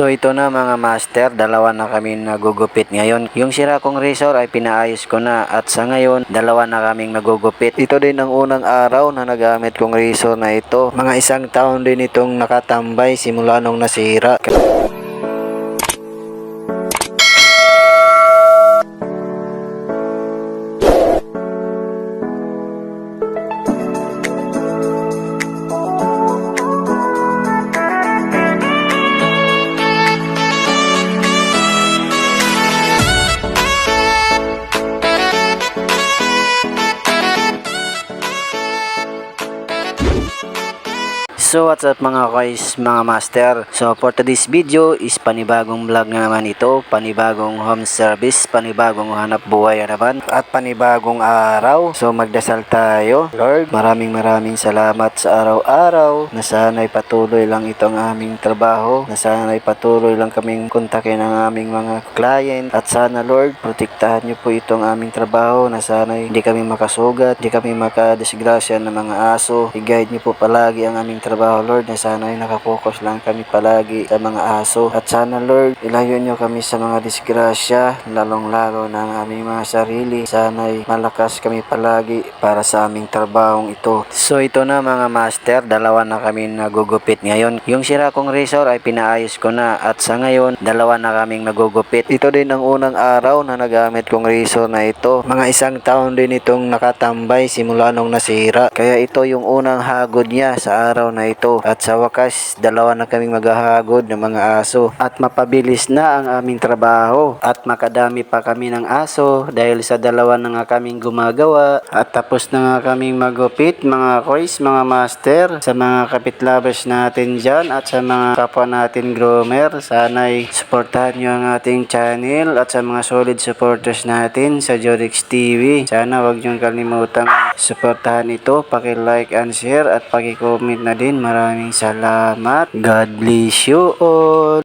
So ito na mga master, dalawa na kami nagugupit ngayon. Yung sira kong razor ay pinaayos ko na at sa ngayon, dalawa na kaming nagugupit. Ito din ang unang araw na nagamit kong razor na ito. Mga isang taon din itong nakatambay simula nung nasira. So what's up mga guys, mga master? So for today's video is panibagong vlog na naman ito Panibagong home service, panibagong hanap buhay na naman At panibagong araw. So magdasal tayo. Lord, maraming maraming salamat sa araw-araw. Na sana'y patuloy lang itong aming trabaho. Na sana'y patuloy lang kaming kontakin ang aming mga client. At sana Lord, protektahan niyo po itong aming trabaho. Na sana'y hindi kami makasugat, hindi kami makadisgrasya ng mga aso. I-guide niyo po palagi ang aming trabaho Lord na sana ay nakapokus lang kami palagi sa mga aso. At sana Lord ilayo niyo kami sa mga disgrasya lalong lalo na ang aming mga sarili. Sana ay malakas kami palagi para sa aming trabahong ito. So ito na mga master dalawa na kami nagugupit ngayon. Yung sira kong razor ay pinaayos ko na. At sa ngayon dalawa na kaming nagugupit. Ito din ang unang araw na nagamit kong razor na ito. Mga isang taon din itong nakatambay simula nung nasira. Kaya ito yung unang hagod niya sa araw na ito. At sa wakas dalawa na kaming maghahagod ng mga aso. At mapabilis na ang aming trabaho. At makadami pa kami ng aso dahil sa dalawa na nga kaming gumagawa. At tapos na nga kaming magupit mga kois mga master sa mga kapitlabas natin dyan at sa mga kapwa natin groomer. Sana'y supportahan nyo ang ating channel at sa mga solid supporters natin sa Jorix TV sana wag nyo kalimutang supportahan ito paki-like and share at paki-comment na din. Maraming salamat. God bless you all